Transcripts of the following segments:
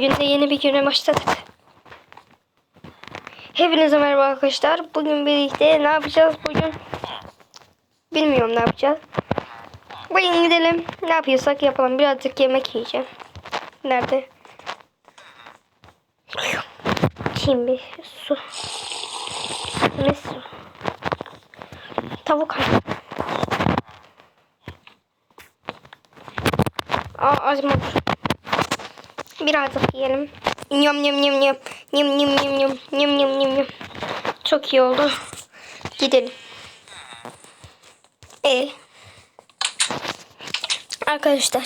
Bugün de yeni bir güne başladık. Hepinize merhaba arkadaşlar. Bugün birlikte ne yapacağız bugün? Bilmiyorum ne yapacağız. Bugün gidelim. Ne yapıyorsak yapalım. Birazcık yemek yiyeceğim. Nerede? Şimdi su. Ne su? Tavuk hayvan. Aa acıma dur. Birazcık yiyelim. Yum yum yum yum. Yum yum yum yum. Yum yum yum yum. Çok iyi oldu. Gidelim. E. Arkadaşlar.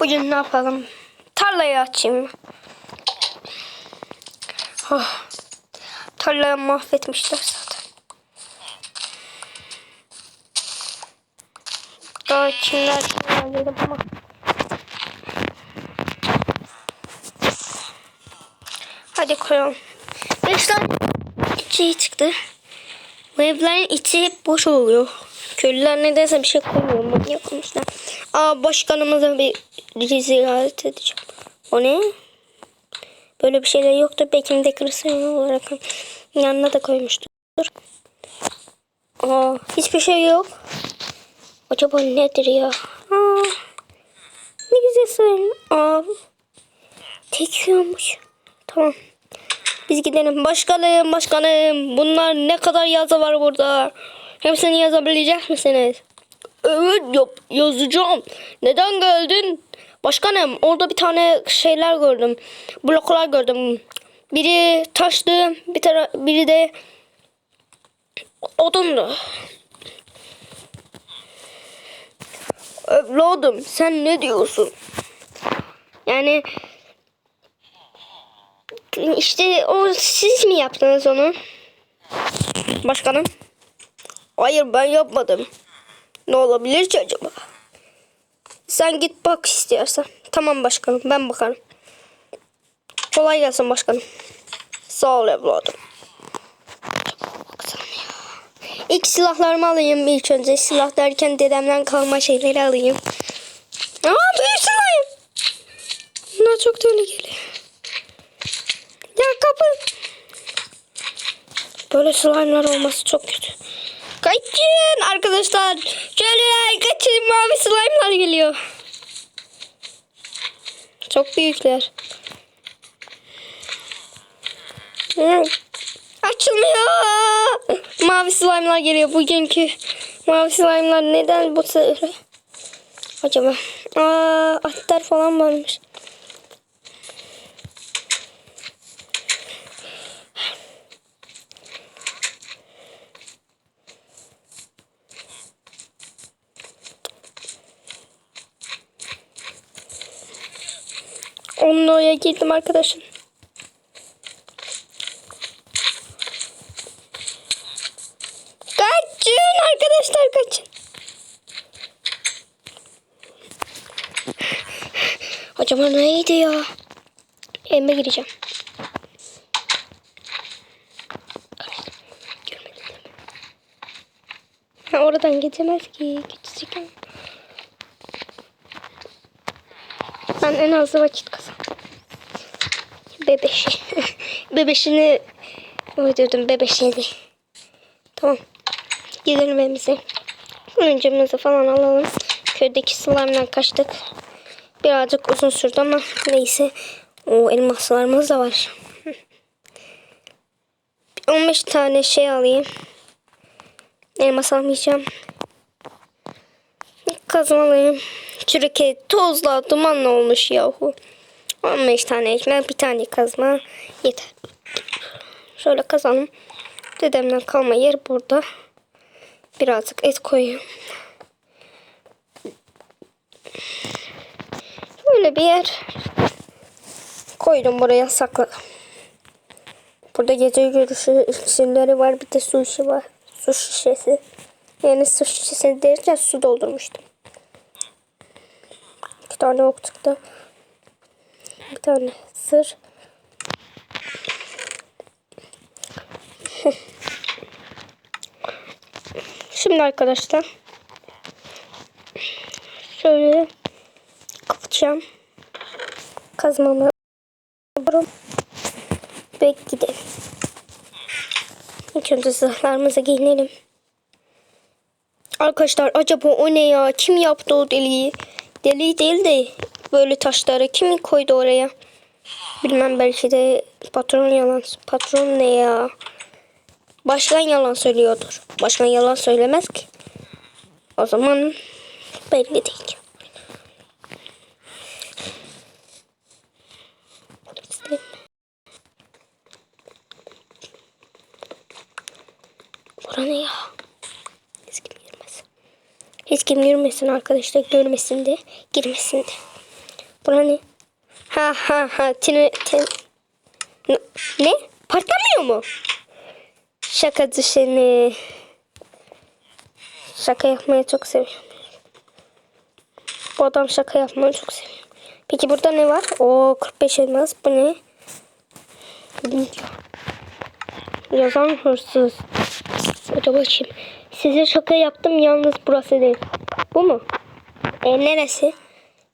Bugün ne yapalım? Tarlayı açayım. Oh. Tarlayı mahvetmişler zaten. Daha kimler kimler dedim ama. Koyalım. Beş tane içi çıktı. Bu evlerin içi boş oluyor. Köylüler nedense bir şey koymuyor. Manyak olmuşlar. Aa başkanımıza bir ziyaret edeceğim. O ne? Böyle bir şeyler yoktur. Belki dekorasyon olarak yanına da koymuştur. Aa hiçbir şey yok. Acaba nedir ya? Aa, ne güzel sayın. Aa, tek yiyormuş. Tamam. Biz gidelim. Başkanım, başkanım. Bunlar ne kadar yazı var burada. Hepsini yazabilecek misiniz? Evet yap yazacağım. Neden geldin? Başkanım orada bir tane şeyler gördüm. Bloklar gördüm. Biri taştı, bir tara biri de odundu. Evladım sen ne diyorsun? Yani işte o siz mi yaptınız onu? Başkanım. Hayır ben yapmadım. Ne olabilir ki acaba? Sen git bak istiyorsan. Tamam başkanım ben bakarım. Kolay gelsin başkanım. Sağ ol evladım. İlk silahlarımı alayım ilk önce. Silah derken dedemden kalma şeyleri alayım. Aa büyük slime. Bunlar çok tehlikeli. Ya kapı. Böyle slime'lar olması çok kötü. Kaçın arkadaşlar. Şöyle kaçın mavi slime'lar geliyor. Çok büyükler. Açılmıyor. Mavi slime'lar geliyor bugünkü. Mavi slime'lar neden bu sefer? Acaba? Aa, atlar falan varmış. Oraya girdim arkadaşım. Kaçın arkadaşlar kaçın. Acaba neydi ya? Evime gireceğim. Oradan geçemez ki. Ev. Ben en az vakit kazandım. Bebeşi. Bebeşini uydurdum. Bebeşini. Tamam. Gidelim evimize. Oyuncumuzu falan alalım. Köydeki slime'dan kaçtık. Birazcık uzun sürdü ama neyse. O elmaslarımız da var. 15 tane şey alayım. Elmas almayacağım. Kazmalıyım. Çürüke tozla dumanla olmuş yahu. 15 tane ekmek bir tane kazma yeter. Şöyle kazalım. Dedemden kalma yer burada. Birazcık et koyayım. Böyle bir yer koydum buraya sakladım. Burada gece görüşü iksirleri var. Bir de su işi var. Su şişesi. Yani su şişesi derken su doldurmuştum. İki tane ok çıktı. Bir tane sır. Şimdi arkadaşlar şöyle kapatacağım. Kazmamı Gidiyorum. Ve gidelim. İlk önce zırhlarımızı giyinelim. Arkadaşlar acaba o ne ya? Kim yaptı o deliği? Deli değil de böyle taşları kim koydu oraya? Bilmem belki de patron yalan. Patron ne ya? Başkan yalan söylüyordur. Başkan yalan söylemez ki. O zaman belli değil. Bura ne ya? Hiç kim girmesin. Hiç kim girmesin arkadaşlar. Görmesin de girmesin de. Bura ne? Ha ha ha. Tine, tin... Ne? Patlamıyor mu? Şakacı seni. Şaka yapmayı çok seviyorum. Bu adam şaka yapmayı çok seviyor. Peki burada ne var? O 45 elmas. Bu ne? Yazan hırsız. Hadi bakayım. Size şaka yaptım yalnız burası değil. Bu mu? E neresi?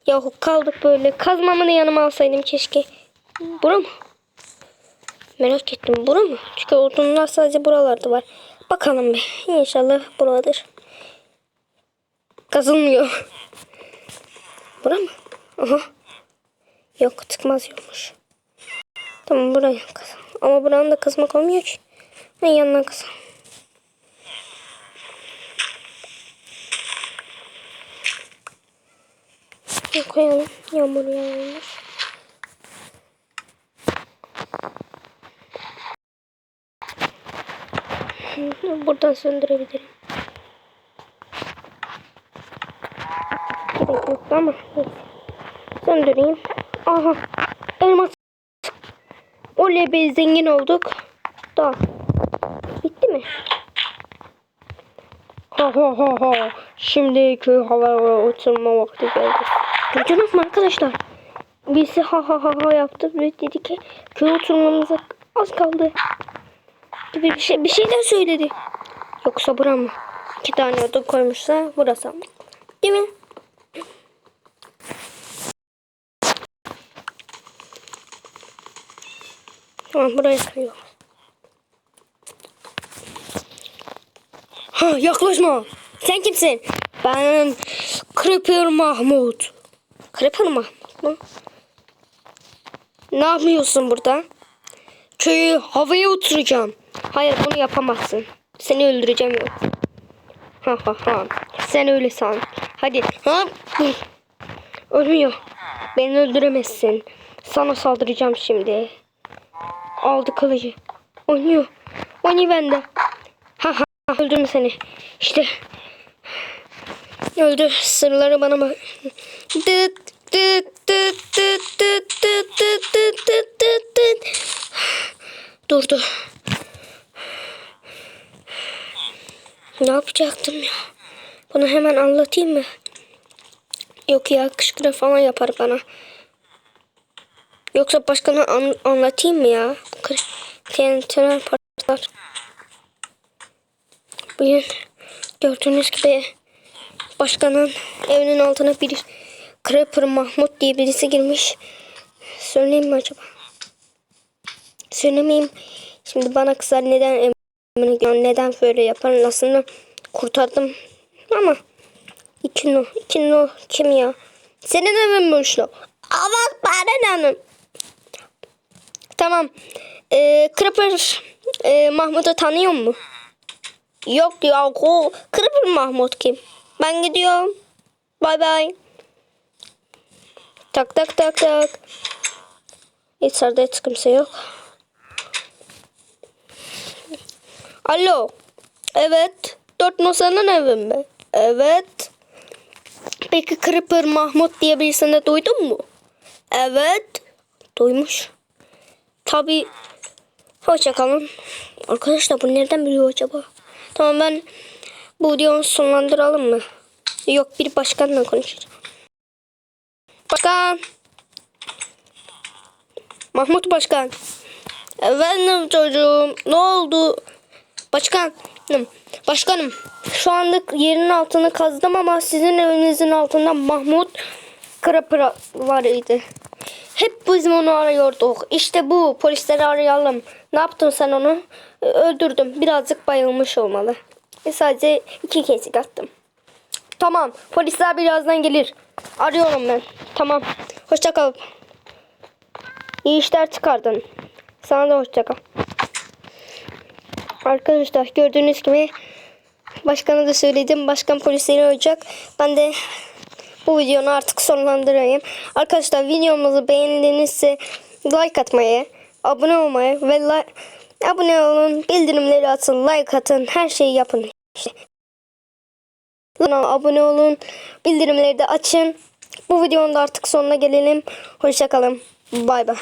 Yahu kaldık böyle. Kazmamı da yanıma alsaydım keşke. Bura mı? Merak ettim. Bura mı? Çünkü odunlar sadece buralarda var. Bakalım bir. İnşallah buradır. Kazılmıyor. Bura mı? Aha. Yok çıkmaz yokmuş. Tamam buraya kazan. Ama buranın da kazmak olmuyor ki. Ben yanına kazan. Ne koyalım? Yağmur yağmış. Buradan söndürebilirim. Gerek yoktu ama. Söndüreyim. Aha. Elmas. Oley be zengin olduk. Daha. Bitti mi? Ha ha ha ha. Şimdi köy havalara oturma vakti geldi. Duydunuz mu arkadaşlar? Birisi ha ha ha ha yaptı ve dedi ki köy oturmamıza az kaldı. Gibi bir şey bir şeyler söyledi. Yoksa bura mı? İki tane oda koymuşsa burası mı? Değil mi? Tamam buraya kırıyor. Ha yaklaşma. Sen kimsin? Ben Creeper Mahmut. Creeper mu? Ne yapıyorsun burada? Köyü havaya uçuracağım. Hayır bunu yapamazsın. Seni öldüreceğim yok. Ha ha ha. Sen öyle san. Hadi. Ha? Ölmüyor. Beni öldüremezsin. Sana saldıracağım şimdi. Aldı kılıcı. Oynuyor. Oynuyor bende. Ha ha ha. Öldürme seni. İşte. Öldü. Sırları bana bak. Dıt Durdu. Ne yapacaktım ya? Bunu hemen anlatayım mı? Yok ya kışkırı falan yapar bana. Yoksa başkanı an anlatayım mı ya? Kendine patlar. Bugün gördüğünüz gibi başkanın evinin altına bir Creeper Mahmut diye birisi girmiş. Söyleyeyim mi acaba? Söylemeyeyim. Şimdi bana kızar neden neden böyle yapar aslında kurtardım ama iki no iki no kim ya? Senin evin mi o? Aman bana ne Tamam. Ee, Creeper e, Mahmut'u tanıyor mu? Yok ya o Creeper Mahmut kim? Ben gidiyorum. Bay bay. Tak tak tak tak. İçeride hiç kimse yok. Alo. Evet. Dört Nosa'nın evi mi? Evet. Peki Creeper Mahmut diye birisini duydun mu? Evet. Duymuş. Tabi. Hoşçakalın. Arkadaşlar bu nereden biliyor acaba? Tamam ben bu videoyu sonlandıralım mı? Yok bir başkanla konuşacağım. Başkan. Mahmut Başkan. Efendim çocuğum ne oldu? Başkanım. Başkanım şu anda yerin altını kazdım ama sizin evinizin altında Mahmut Kırapıra var idi. Hep bizim onu arıyorduk. İşte bu. Polisleri arayalım. Ne yaptın sen onu? Öldürdüm. Birazcık bayılmış olmalı. E, sadece iki kesik attım. Tamam. Polisler birazdan gelir. Arıyorum ben. Tamam. Hoşça kal. İyi işler çıkardın. Sana da hoşça kal. Arkadaşlar gördüğünüz gibi başkana da söyledim. Başkan polisleri olacak. Ben de bu videonu artık sonlandırayım. Arkadaşlar videomuzu beğendinizse like atmayı, abone olmayı ve like, abone olun, bildirimleri atın, like atın, her şeyi yapın. İşte. Kanala abone olun, bildirimleri de açın. Bu videonun da artık sonuna gelelim. Hoşçakalın. Bay bay.